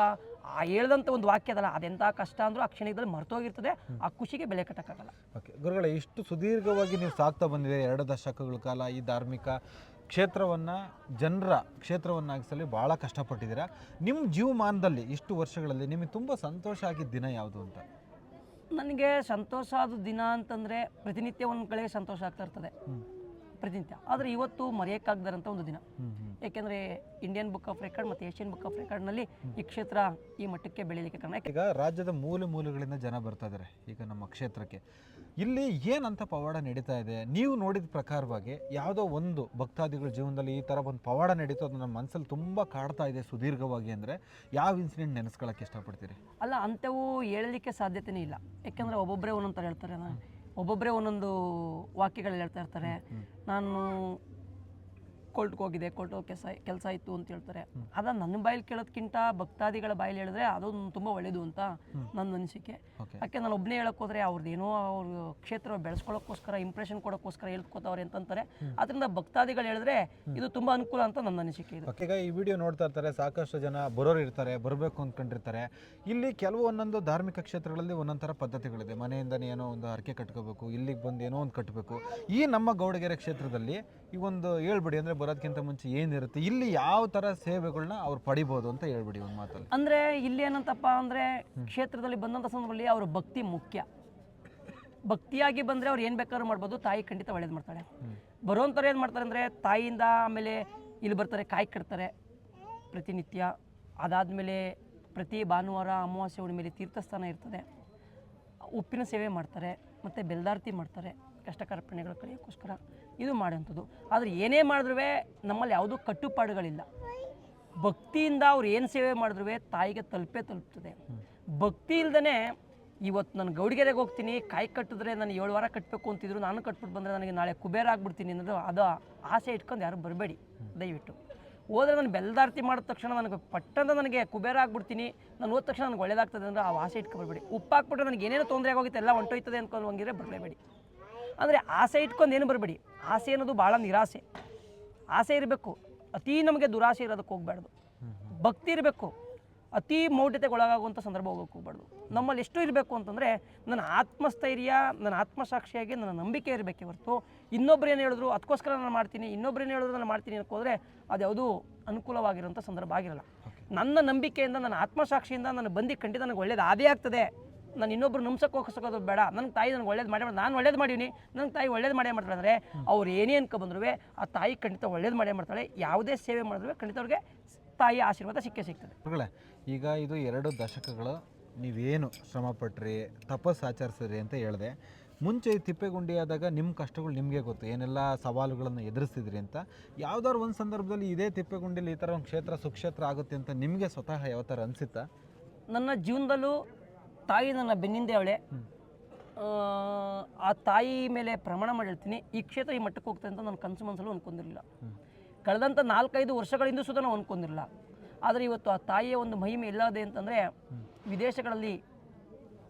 ಆ ಹೇಳ್ದಂಥ ಒಂದು ವಾಕ್ಯ ಅದಲ್ಲ ಅದೆಂಥ ಕಷ್ಟ ಅಂದರೂ ಆ ಕ್ಷಣಿಕದಲ್ಲಿ ಮರ್ತೋಗಿರ್ತದೆ. ಆ ಖುಷಿಗೆ ಬೆಲೆ ಕಟ್ಟಕ್ಕಾಗಲ್ಲ. ಓಕೆ ಗುರುಗಳ ಇಷ್ಟು ಸುದೀರ್ಘವಾಗಿ ನೀವು ಸಾಕ್ತಾ ಬಂದಿದ್ದೀರಿ ಎರಡು ದಶಕಗಳ ಕಾಲ ಈ ಧಾರ್ಮಿಕ ಕ್ಷೇತ್ರವನ್ನು ಜನರ ಕ್ಷೇತ್ರವನ್ನಾಗಿಸಲು ಭಾಳ ಕಷ್ಟಪಟ್ಟಿದ್ದೀರಾ. ನಿಮ್ಮ ಜೀವಮಾನದಲ್ಲಿ ಇಷ್ಟು ವರ್ಷಗಳಲ್ಲಿ ನಿಮಗೆ ತುಂಬ ಸಂತೋಷ ಆಗಿದ್ದ ದಿನ ಯಾವುದು ಅಂತ? ನನಗೆ ಸಂತೋಷ ಆದ ದಿನ ಅಂತಂದರೆ ಪ್ರತಿನಿತ್ಯ ಒಂದು ಕಡೆ ಸಂತೋಷ ಆಗ್ತಾ ಇರ್ತದೆ. ಪ್ರತಿನಿತ್ಯ. ಆದರೆ ಇವತ್ತು ಮರೆಯೋಕ್ಕಾಗದಂಥ ಒಂದು ದಿನ. ಯಾಕೆಂದರೆ ಇಂಡಿಯನ್ ಬುಕ್ ಆಫ್ ರೆಕಾರ್ಡ್ ಮತ್ತು ಏಷ್ಯನ್ ಬುಕ್ ಆಫ್ ರೆಕಾರ್ಡ್ನಲ್ಲಿ ಈ ಕ್ಷೇತ್ರ ಈ ಮಟ್ಟಕ್ಕೆ ಬೆಳೀಲಿಕ್ಕೆ ಕಾರಣ. ಈಗ ರಾಜ್ಯದ ಮೂಲೆ ಮೂಲೆಗಳಿಂದ ಜನ ಬರ್ತಾ ಇದ್ದಾರೆ ಈಗ ನಮ್ಮ ಕ್ಷೇತ್ರಕ್ಕೆ. ಇಲ್ಲಿ ಏನಂತ ಪವಾಡ ನಡೀತಾ ಇದೆ? ನೀವು ನೋಡಿದ ಪ್ರಕಾರವಾಗಿ ಯಾವುದೋ ಒಂದು ಭಕ್ತಾದಿಗಳ ಜೀವನದಲ್ಲಿ ಈ ಥರ ಒಂದು ಪವಾಡ ನಡೀತು ಅದು ನಮ್ಮ ಮನಸ್ಸಲ್ಲಿ ತುಂಬ ಕಾಡ್ತಾ ಇದೆ ಸುದೀರ್ಘವಾಗಿ ಅಂದರೆ ಯಾವ ಇನ್ಸಿಡೆಂಟ್ ನೆನೆಸ್ಕೊಳ್ಳೋಕೆ ಇಷ್ಟಪಡ್ತೀರಿ? ಅಲ್ಲ ಅಂಥವು ಹೇಳಲಿಕ್ಕೆ ಸಾಧ್ಯತೆನೇ ಇಲ್ಲ. ಯಾಕೆಂದರೆ ಒಬ್ಬೊಬ್ಬರೇ ಒಂದೊಂದು ಥರ ಹೇಳ್ತಾರೆ ಒಬ್ಬೊಬ್ಬರೇ ಒಂದೊಂದು ವಾಕ್ಯಗಳು ಹೇಳ್ತಾ ಇರ್ತಾರೆ. ನಾನು ಕೋರ್ಟ್ಗೆ ಹೋಗಿದೆ ಕೋರ್ಟ್ ಕೆಲಸ ಕೆಲಸ ಇತ್ತು ಅಂತ ಹೇಳ್ತಾರೆ. ಅದ ನನ್ನ ಬಾಯಲ್ಲಿ ಕೇಳೋದ್ಕಿಂತ ಭಕ್ತಾದಿಗಳ ಬಾಯಲ್ಲಿ ಹೇಳಿದ್ರೆ ಅದೊಂದು ತುಂಬ ಒಳ್ಳೇದು ಅಂತ ನನ್ನ ಅನಿಸಿಕೆ. ಯಾಕೆ ನಾನು ಒಬ್ಬನೇ ಹೇಳಕ್ ಹೋದ್ರೆ ಅವ್ರದ್ದೇನೋ ಅವ್ರ ಕ್ಷೇತ್ರ ಬೆಳೆಸ್ಕೊಳ್ಳೋಕ್ಕೋಸ್ಕರ ಇಂಪ್ರೆಷನ್ ಕೊಡೋಕ್ಕೋಸ್ಕರ ಹೇಳ್ಕೊತಾವ್ರೆ ಅಂತಂತಾರೆ. ಅದರಿಂದ ಭಕ್ತಾದಿಗಳು ಹೇಳಿದ್ರೆ ಇದು ತುಂಬ ಅನುಕೂಲ ಅಂತ ನನ್ನ ಅನಿಸಿಕೆ ಇದು. ಈಗ ಈ ವಿಡಿಯೋ ನೋಡ್ತಾ ಇರ್ತಾರೆ ಸಾಕಷ್ಟು ಜನ ಬರೋರು ಇರ್ತಾರೆ ಬರಬೇಕು ಅಂದ್ಕೊಂಡಿರ್ತಾರೆ ಇಲ್ಲಿ ಕೆಲವು ಒಂದೊಂದು ಧಾರ್ಮಿಕ ಕ್ಷೇತ್ರಗಳಲ್ಲಿ ಒಂದೊಂದು ಥರ ಪದ್ಧತಿಗಳಿದೆ. ಮನೆಯಿಂದನೇ ಏನೋ ಒಂದು ಹರಕೆ ಕಟ್ಕೋಬೇಕು ಇಲ್ಲಿಗೆ ಬಂದು ಏನೋ ಒಂದು ಕಟ್ಟಬೇಕು ಈ ನಮ್ಮ ಗೌಡಗೆರೆ ಕ್ಷೇತ್ರದಲ್ಲಿ ಈ ಒಂದು ಹೇಳ್ಬಿಡಿ ಅಂದ್ರೆ ಬರೋದಕ್ಕಿಂತ ಮುಂಚೆ ಏನಿರುತ್ತೆ? ಇಲ್ಲಿ ಯಾವ ತರ ಸೇವೆಗಳನ್ನ ಅವ್ರು ಪಡಿಬಹುದು ಅಂತ ಹೇಳ್ಬಿಡಿ ಒಂದು ಮಾತಲ್ಲಿ. ಅಂದ್ರೆ ಇಲ್ಲಿ ಏನಂತಪ್ಪ ಅಂದ್ರೆ ಕ್ಷೇತ್ರದಲ್ಲಿ ಬಂದಂಥ ಸಂದರ್ಭದಲ್ಲಿ ಅವ್ರ ಭಕ್ತಿ ಮುಖ್ಯ. ಭಕ್ತಿಯಾಗಿ ಬಂದ್ರೆ ಅವ್ರು ಏನು ಬೇಕಾದ್ರೂ ಮಾಡ್ಬೋದು ತಾಯಿ ಖಂಡಿತ ಒಳ್ಳೇದು ಮಾಡ್ತಾಳೆ. ಬರೋಂಥವ್ರು ಏನು ಮಾಡ್ತಾರೆ ಅಂದರೆ ತಾಯಿಯಿಂದ ಆಮೇಲೆ ಇಲ್ಲಿ ಬರ್ತಾರೆ ಕಾಯಿ ಕಟ್ತಾರೆ. ಪ್ರತಿನಿತ್ಯ. ಅದಾದ್ಮೇಲೆ ಪ್ರತಿ ಭಾನುವಾರ ಅಮಾವಾಸ್ಯೆ ಹುಣ್ಣಿಮೆಯಲ್ಲಿ ತೀರ್ಥಸ್ಥಾನ ಇರ್ತದೆ. ಉಪ್ಪಿನ ಸೇವೆ ಮಾಡ್ತಾರೆ ಮತ್ತು ಬೆಲ್ದಾರ್ತಿ ಮಾಡ್ತಾರೆ ಕಷ್ಟಕರ ಪ್ರಾಣಿಗಳು ಕಳೆಯೋಕ್ಕೋಸ್ಕರ. ಇದು ಮಾಡುವಂಥದ್ದು. ಆದರೆ ಏನೇ ಮಾಡಿದ್ರೂ ನಮ್ಮಲ್ಲಿ ಯಾವುದೂ ಕಟ್ಟುಪಾಡುಗಳಿಲ್ಲ. ಭಕ್ತಿಯಿಂದ ಅವ್ರು ಏನು ಸೇವೆ ಮಾಡಿದ್ರೂ ತಾಯಿಗೆ ತಲುಪೇ ತಲುಪ್ತದೆ. ಭಕ್ತಿ ಇಲ್ದೇ ಇವತ್ತು ನಾನು ಗೌಡಿಗೆರೆಗೆ ಹೋಗ್ತೀನಿ, ಕಾಯಿ ಕಟ್ಟಿದ್ರೆ ನಾನು ಏಳು ವಾರ ಕಟ್ಟಬೇಕು ಅಂತಿದ್ರು, ನಾನು ಕಟ್ಬಿಟ್ಟು ಬಂದರೆ ನನಗೆ ನಾಳೆ ಕುಬೇರ ಆಗ್ಬಿಡ್ತೀನಿ ಅನ್ನೋದು ಅದು ಆಸೆ ಇಟ್ಕೊಂಡು ಯಾರು ಬರಬೇಡಿ, ದಯವಿಟ್ಟು. ಹೋದರೆ ನಾನು ಬೆಲ್ದಾರ್ತಿ ಮಾಡಿದ ತಕ್ಷಣ ನನಗೆ ಪಟ್ಟಂತ ನನಗೆ ಕುಬೇರ ಆಗ್ಬಿಡ್ತೀನಿ, ನಾನು ಹೋದ ತಕ್ಷಣ ನನಗೆ ಒಳ್ಳೇದಾಗ್ತದೆ ಅಂದರೆ ಆ ಆಸೆ ಇಟ್ಕೊಂಡು ಬರಬೇಡಿ. ಉಪ್ಪು ಹಾಕ್ಬಿಟ್ರೆ ನನಗೆ ಏನೇನು ತೊಂದರೆ ಆಗೋಗುತ್ತೆ, ಎಲ್ಲ ಹೊಂಟೋಯ್ತದೆ ಅನ್ಕೊಂಡು ಹಂಗಿದ್ರೆ ಬರಲೇಬೇಡಿ. ಅಂದರೆ ಆಸೆ ಇಟ್ಕೊಂಡು ಏನು ಬರಬೇಡಿ? ಆಸೆ ಅನ್ನೋದು ಭಾಳ ನಿರಾಸೆ. ಆಸೆ ಇರಬೇಕು ಅತೀ ನಮಗೆ ದುರಾಸೆ ಇರೋದಕ್ಕೆ ಹೋಗ್ಬಾರ್ದು. ಭಕ್ತಿ ಇರಬೇಕು ಅತಿ ಮೌಢ್ಯತೆಗೊಳಗಾಗುವಂಥ ಸಂದರ್ಭ ಹೋಗೋಕೆ ಹೋಗ್ಬಾರ್ದು. ನಮ್ಮಲ್ಲಿ ಎಷ್ಟು ಇರಬೇಕು ಅಂತಂದರೆ ನನ್ನ ಆತ್ಮಸ್ಥೈರ್ಯ ನನ್ನ ಆತ್ಮಸಾಕ್ಷಿಯಾಗಿ ನನ್ನ ನಂಬಿಕೆ ಇರಬೇಕೆ ಹೊರತು ಏನು ಹೇಳಿದ್ರು ಅದಕ್ಕೋಸ್ಕರ ನಾನು ಮಾಡ್ತೀನಿ ಇನ್ನೊಬ್ರು ಏನು ಹೇಳಿದ್ರು ನಾನು ಮಾಡ್ತೀನಿ ಅಂತ ಹೋದರೆ ಅದು ಯಾವುದೂ ಅನುಕೂಲವಾಗಿರೋಂಥ ಸಂದರ್ಭ ಆಗಿರಲ್ಲ. ನನ್ನ ನಂಬಿಕೆಯಿಂದ ನನ್ನ ಆತ್ಮಸಾಕ್ಷಿಯಿಂದ ನಾನು ಬಂದಿ ಖಂಡಿತ ನನಗೆ ಒಳ್ಳೇದು ಆದೇ ಆಗ್ತದೆ. ನಾನು ಇನ್ನೊಬ್ರು ನಂಬ್ಸಕ್ಕೆ ಹೋಗಿಸೋದು ಬೇಡ. ನನ್ನ ತಾಯಿ ನನಗೆ ಒಳ್ಳೇದು ಮಾಡಿ ನಾನು ಒಳ್ಳೇದು ಮಾಡೀನಿ ನನ್ನ ತಾಯಿ ಒಳ್ಳೇದು ಮಾಡೇ ಮಾಡ್ತಾಳೆ ಅಂದರೆ ಅವ್ರು ಏನೇ ಅನ್ಕೊ ಬಂದ್ರು ಆ ತಾಯಿ ಖಂಡಿತ ಒಳ್ಳೇದು ಮಾಡೇ ಮಾಡ್ತಾಳೆ. ಯಾವುದೇ ಸೇವೆ ಮಾಡಿದ್ರು ಖಂಡಿತ ಅವ್ರಿಗೆ ತಾಯಿ ಆಶೀರ್ವಾದ ಸಿಕ್ಕೇ ಸಿಗ್ತದೆ. ಈಗ ಇದು ಎರಡು ದಶಕಗಳು ನೀವೇನು ಶ್ರಮಪಟ್ರಿ ತಪಸ್ಸು ಆಚರಿಸಿರಿ ಅಂತ ಹೇಳಿದೆ. ಮುಂಚೆ ಈ ತಿಪ್ಪೆಗುಂಡಿ ಆದಾಗ ನಿಮ್ಮ ಕಷ್ಟಗಳು ನಿಮಗೆ ಗೊತ್ತು. ಏನೆಲ್ಲ ಸವಾಲುಗಳನ್ನು ಎದುರಿಸಿದ್ರಿ ಅಂತ. ಯಾವ್ದಾದ್ರು ಒಂದು ಸಂದರ್ಭದಲ್ಲಿ ಇದೇ ತಿಪ್ಪೆಗುಂಡಿಲಿ ಈ ಥರ ಒಂದು ಕ್ಷೇತ್ರ ಸುಕ್ಷೇತ್ರ ಆಗುತ್ತೆ ಅಂತ ನಿಮಗೆ ಸ್ವತಃ ಯಾವ ಥರ ಅನಿಸುತ್ತಾ? ನನ್ನ ಜೀವನದಲ್ಲೂ ತಾಯಿ ನನ್ನ ಬೆನ್ನಿಂದೆ ಅವಳೆ. ಆ ತಾಯಿ ಮೇಲೆ ಪ್ರಮಾಣ ಮಾಡಿರ್ತೀನಿ. ಈ ಕ್ಷೇತ್ರ ಈ ಮಟ್ಟಕ್ಕೆ ಹೋಗ್ತದೆ ಅಂತ ನನ್ನ ಕನಸು ಮನಸ್ಸಲ್ಲೂ ಅನ್ಕೊಂಡಿರಲಿಲ್ಲ. ಕಳೆದಂಥ ನಾಲ್ಕೈದು ವರ್ಷಗಳಿಂದ ಸುದ ನಾವು ಅನ್ಕೊಂಡಿರಲಿಲ್ಲ. ಆದರೆ ಇವತ್ತು ಆ ತಾಯಿಯ ಒಂದು ಮಹಿಮೆ ಇಲ್ಲದೆ ಅಂತಂದರೆ ವಿದೇಶಗಳಲ್ಲಿ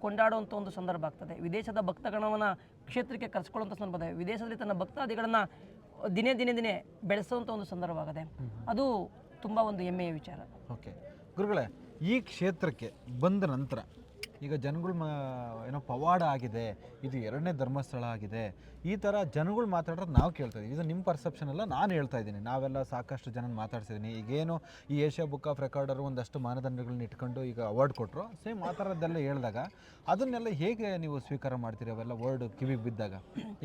ಕೊಂಡಾಡುವಂಥ ಒಂದು ಸಂದರ್ಭ ಆಗ್ತದೆ. ವಿದೇಶದ ಭಕ್ತಗಣವನ್ನು ಕ್ಷೇತ್ರಕ್ಕೆ ಕರೆಸ್ಕೊಳ್ಳುವಂಥ ಸಂದರ್ಭ ಇದೆ ವಿದೇಶದಲ್ಲಿ ತನ್ನ ಭಕ್ತಾದಿಗಳನ್ನು ದಿನೇ ದಿನೇ ದಿನೇ ಬೆಳೆಸುವಂಥ ಒಂದು ಸಂದರ್ಭ ಆಗಿದೆ. ಅದು ತುಂಬ ಒಂದು ಹೆಮ್ಮೆಯ ವಿಚಾರ. ಓಕೆ. ಗುರುಗಳೇ ಈ ಕ್ಷೇತ್ರಕ್ಕೆ ಬಂದ ನಂತರ ಈಗ ಜನಗಳು ಮಾ, ಏನೋ ಪವಾಡ ಆಗಿದೆ, ಇದು ಎರಡನೇ ಧರ್ಮಸ್ಥಳ ಆಗಿದೆ, ಈ ಥರ ಜನಗಳು ಮಾತಾಡೋದು ನಾವು ಕೇಳ್ತಾ ಇದ್ದೀವಿ ಇದು ನಿಮ್ಮ ಪರ್ಸೆಪ್ಷನ್ ಎಲ್ಲ ನಾನು ಹೇಳ್ತಾ ಇದ್ದೀನಿ ನಾವೆಲ್ಲ ಸಾಕಷ್ಟು ಜನ ಮಾತಾಡ್ಸಿದ್ದೀನಿ ಈಗೇನು ಈ ಏಷ್ಯಾ ಬುಕ್ ಆಫ್ ರೆಕಾರ್ಡರು ಒಂದಷ್ಟು ಮಾನದಂಡಗಳನ್ನ ಇಟ್ಕೊಂಡು ಈಗ ಅವಾರ್ಡ್ ಕೊಟ್ಟರು ಸೇಮ್ ಆ ಥರದ್ದೆಲ್ಲ ಹೇಳಿದಾಗ, ಅದನ್ನೆಲ್ಲ ಹೇಗೆ ನೀವು ಸ್ವೀಕಾರ ಮಾಡ್ತೀರಿ? ಅವೆಲ್ಲ ವರ್ಡ್ ಕಿವಿಗೆ ಬಿದ್ದಾಗ.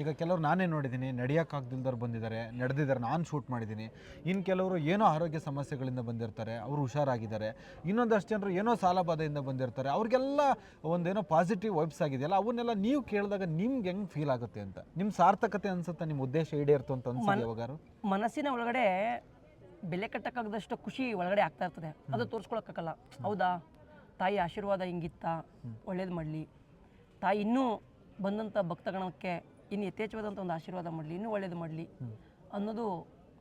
ಈಗ ಕೆಲವರು ನಾನೇ ನೋಡಿದ್ದೀನಿ ನಡೆಯೋಕ್ಕಾಗ್ದಿಲ್ದವ್ರು ಬಂದಿದ್ದಾರೆ, ನಡೆದಿದ್ದಾರೆ, ನಾನು ಶೂಟ್ ಮಾಡಿದ್ದೀನಿ ಇನ್ನು ಕೆಲವರು ಏನೋ ಆರೋಗ್ಯ ಸಮಸ್ಯೆಗಳಿಂದ ಬಂದಿರ್ತಾರೆ, ಅವರು ಹುಷಾರಾಗಿದ್ದಾರೆ. ಇನ್ನೊಂದಷ್ಟು ಜನರು ಏನೋ ಸಾಲಬಾಧೆಯಿಂದ ಬಂದಿರ್ತಾರೆ. ಅವ್ರಿಗೆಲ್ಲ ಒಂದೇನೋ ಪಾಸಿಟಿವ್ ವೈಬ್ಸ್ ಆಗಿದೆಯಲ್ಲ ಅವನ್ನೆಲ್ಲ ನೀವು ಕೇಳಿದಾಗ ನಿಮ್ಗೆ ಹೆಂಗೆ ಫೀಲ್ ಆಗುತ್ತೆ ಅಂತ? ನಿಮ್ಮ ಸಾರ್ಥಕತೆ ಅನ್ಸುತ್ತೆ? ನಿಮ್ಮ ಉದ್ದೇಶ ಈಡೇರ್ತು ಅಂತ ಅನ್ಸುತ್ತೆ ಯಾವಾಗಾರು? ಮನಸ್ಸಿನ ಒಳಗಡೆ ಬೆಲೆ ಕಟ್ಟಕ್ಕಾಗದಷ್ಟು ಖುಷಿ ಒಳಗಡೆ ಆಗ್ತಾ ಇರ್ತದೆ. ಅದು ತೋರಿಸ್ಕೊಳಕ್ಕಾಗಲ್ಲ. ಹೌದಾ? ತಾಯಿ ಆಶೀರ್ವಾದ ಹಿಂಗಿತ್ತ? ಒಳ್ಳೇದು ಮಾಡಲಿ. ತಾಯಿ ಇನ್ನೂ ಬಂದಂಥ ಭಕ್ತಗಣಕ್ಕೆ ಇನ್ನು ಯಥೇಚ್ಛವಾದಂಥ ಒಂದು ಆಶೀರ್ವಾದ ಮಾಡಲಿ ಇನ್ನೂ ಒಳ್ಳೇದು ಮಾಡಲಿ ಅನ್ನೋದು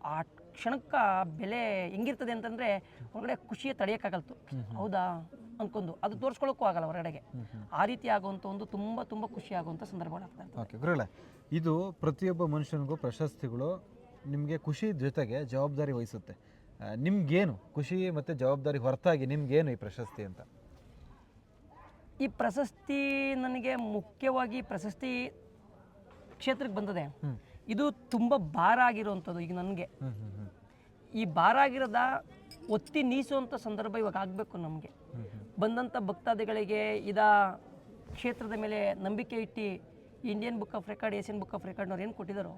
ಆ ಕ್ಷಣಕ್ಕೆ ಬೆಲೆ ಹೆಂಗಿರ್ತದೆ ಅಂತಂದರೆ ಒಳಗಡೆ ಖುಷಿಯೇ ತಡೆಯೋಕ್ಕಾಗಲ್ತು. ಹೌದಾ? ಅನ್ಕೊಂಡು ಅದು ತೋರಿಸ್ಕೊಳ್ಳೋಕ್ಕೂ ಆಗಲ್ಲ ಹೊರಗಡೆಗೆ. ಆ ರೀತಿ ಆಗುವಂಥ ಒಂದು ತುಂಬ ತುಂಬ ಖುಷಿ ಆಗುವಂಥ ಸಂದರ್ಭಗಳಾಗ್ತಾ ಇರ್ತದೆ. ಓಕೆ ಗುರುಗಳೇ ಇದು ಪ್ರತಿಯೊಬ್ಬ ಮನುಷ್ಯನಿಗೂ ಪ್ರಶಸ್ತಿಗಳು ನಿಮಗೆ ಖುಷಿ ಜೊತೆಗೆ ಜವಾಬ್ದಾರಿ ವಹಿಸುತ್ತೆ. ನಿಮ್ಗೇನು? ಖುಷಿ ಮತ್ತು ಜವಾಬ್ದಾರಿ ಹೊರತಾಗಿ ನಿಮ್ಗೇನು ಈ ಪ್ರಶಸ್ತಿ ಅಂತ? ಈ ಪ್ರಶಸ್ತಿ ನನಗೆ ಮುಖ್ಯವಾಗಿ ಪ್ರಶಸ್ತಿ ಕ್ಷೇತ್ರಕ್ಕೆ ಬಂದದೆ. ಇದು ತುಂಬ ಭಾರ ಆಗಿರುವಂಥದ್ದು ಈಗ ನನಗೆ. ಈ ಭಾರ ಆಗಿರೋದ ಒತ್ತಿ ನೀಸುವಂಥ ಸಂದರ್ಭ ಇವಾಗ ಆಗಬೇಕು ನಮಗೆ. ಬಂದಂಥ ಭಕ್ತಾದಿಗಳಿಗೆ ಇದ ಕ್ಷೇತ್ರದ ಮೇಲೆ ನಂಬಿಕೆ ಇಟ್ಟು Indian book of record Asian book of ರೆಕಾರ್ಡ್ನವ್ರು ಏನು ಕೊಟ್ಟಿದ್ದಾರೋ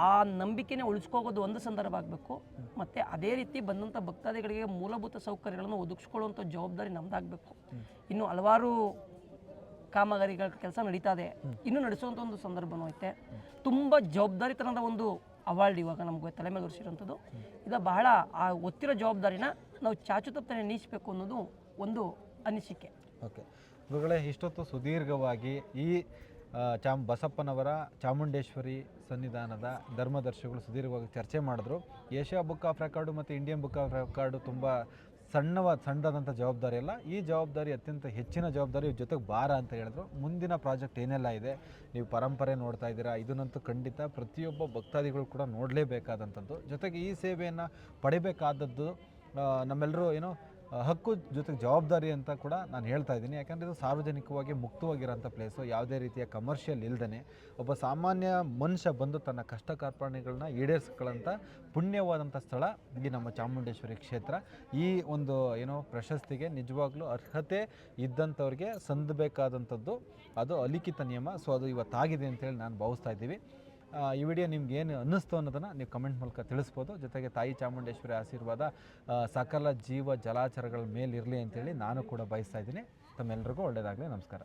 ಆ ನಂಬಿಕೆನೇ ಉಳಿಸ್ಕೋಗೋದು ಒಂದು ಸಂದರ್ಭ ಆಗಬೇಕು. ಮತ್ತು ಅದೇ ರೀತಿ ಬಂದಂಥ ಭಕ್ತಾದಿಗಳಿಗೆ ಮೂಲಭೂತ ಸೌಕರ್ಯಗಳನ್ನು ಒದಗಿಸ್ಕೊಳ್ಳುವಂಥ ಜವಾಬ್ದಾರಿ ನಮ್ದಾಗಬೇಕು. ಇನ್ನು ಹಲವಾರು ಕಾಮಗಾರಿಗಳ ಕೆಲಸ ನಡೀತಾ ಇದೆ ಇನ್ನು ನಡೆಸುವಂಥ ಒಂದು ಸಂದರ್ಭನೂ ಐತೆ. ತುಂಬ ಜವಾಬ್ದಾರಿತನದ ಒಂದು ಅವಾರ್ಡ್ ಇವಾಗ ನಮಗೆ ತಲೆ ಮೇಲೆ ಇದು ಬಹಳ ಆ, ಒತ್ತಿರೋ ಜವಾಬ್ದಾರಿನ ನಾವು ಚಾಚು ತಪ್ಪನೆ ನೀಸಬೇಕು ಅನ್ನೋದು ಒಂದು ಅನಿಸಿಕೆ. ಓಕೆ. ಗುರುಗಳೇ, ಇಷ್ಟೊತ್ತು ಸುದೀರ್ಘವಾಗಿ ಈ ಚಾಮ್ ಬಸಪ್ಪನವರ ಚಾಮುಂಡೇಶ್ವರಿ ಸನ್ನಿಧಾನದ ಧರ್ಮದರ್ಶಿಗಳು ಸುದೀರ್ಘವಾಗಿ ಚರ್ಚೆ ಮಾಡಿದ್ರು. ಏಷ್ಯಾ ಬುಕ್ ಆಫ್ ರೆಕಾರ್ಡು ಮತ್ತು ಇಂಡಿಯನ್ ಬುಕ್ ಆಫ್ ರೆಕಾರ್ಡು ತುಂಬ ಸಣ್ಣವಾದ ಸಣ್ಣದಾದಂಥ ಜವಾಬ್ದಾರಿ ಅಲ್ಲ. ಈ ಜವಾಬ್ದಾರಿ ಅತ್ಯಂತ ಹೆಚ್ಚಿನ ಜವಾಬ್ದಾರಿ ಜೊತೆಗೆ ಭಾರ ಅಂತ ಹೇಳಿದ್ರು. ಮುಂದಿನ ಪ್ರಾಜೆಕ್ಟ್ ಏನೆಲ್ಲ ಇದೆ, ನೀವು ಪರಂಪರೆ ನೋಡ್ತಾ ಇದ್ದೀರಾ, ಇದನ್ನಂತೂ ಖಂಡಿತ ಪ್ರತಿಯೊಬ್ಬ ಭಕ್ತಾದಿಗಳು ಕೂಡ ನೋಡಲೇಬೇಕಾದಂಥದ್ದು ಜೊತೆಗೆ ಈ ಸೇವೆಯನ್ನು ಪಡಿಬೇಕಾದದ್ದು ನಮ್ಮೆಲ್ಲರೂ ಏನೋ ಹಕ್ಕು ಜೊತೆಗೆ ಜವಾಬ್ದಾರಿ ಅಂತ ಕೂಡ ನಾನು ಹೇಳ್ತಾ ಇದ್ದೀನಿ. ಯಾಕಂದರೆ ಇದು ಸಾರ್ವಜನಿಕವಾಗಿ ಮುಕ್ತವಾಗಿರೋಂಥ ಪ್ಲೇಸು ಯಾವುದೇ ರೀತಿಯ ಕಮರ್ಷಿಯಲ್ ಇಲ್ದೇ ಒಬ್ಬ ಸಾಮಾನ್ಯ ಮನುಷ್ಯ ಬಂದು ತನ್ನ ಕಷ್ಟ ಕಾರ್ಪಣೆಗಳನ್ನ ಈಡೇರಿಸ್ಕೊಳ್ಳೋಂಥ ಪುಣ್ಯವಾದಂಥ ಸ್ಥಳ ಈ ನಮ್ಮ ಚಾಮುಂಡೇಶ್ವರಿ ಕ್ಷೇತ್ರ. ಈ ಒಂದು, ಏನೋ, ಪ್ರಶಸ್ತಿಗೆ ನಿಜವಾಗ್ಲೂ ಅರ್ಹತೆ ಇದ್ದಂಥವ್ರಿಗೆ ಸಂದಬೇಕಾದಂಥದ್ದು. ಅದು ಅಲಿಖಿತ ನಿಯಮ. ಸೊ ಅದು ಇವತ್ತಾಗಿದೆ ಅಂತೇಳಿ ನಾನು ಭಾವಿಸ್ತಾ ಇದ್ದೀವಿ. ಈ ವಿಡಿಯೋ ನಿಮ್ಗೆ ಏನು ಅನ್ನಿಸ್ತು ಅನ್ನೋದನ್ನು ನೀವು ಕಮೆಂಟ್ ಮೂಲಕ ತಿಳಿಸ್ಬೋದು. ಜೊತೆಗೆ ತಾಯಿ ಚಾಮುಂಡೇಶ್ವರಿ ಆಶೀರ್ವಾದ ಸಕಲ ಜೀವ ಜಲಾಚರಗಳ ಮೇಲಿರಲಿ ಅಂತೇಳಿ ನಾನು ಕೂಡ ಬಯಸ್ತಾ ಇದ್ದೀನಿ. ತಮ್ಮೆಲ್ಲರಿಗೂ ಒಳ್ಳೆಯದಾಗಲಿ ನಮಸ್ಕಾರ.